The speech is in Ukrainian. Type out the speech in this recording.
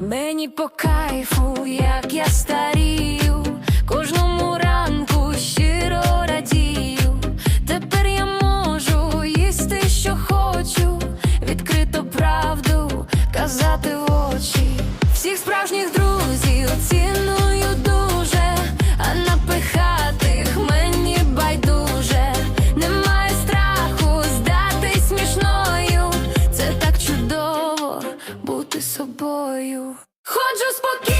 Мені по кайфу, як я став. бути собою. Ходжу спокійно.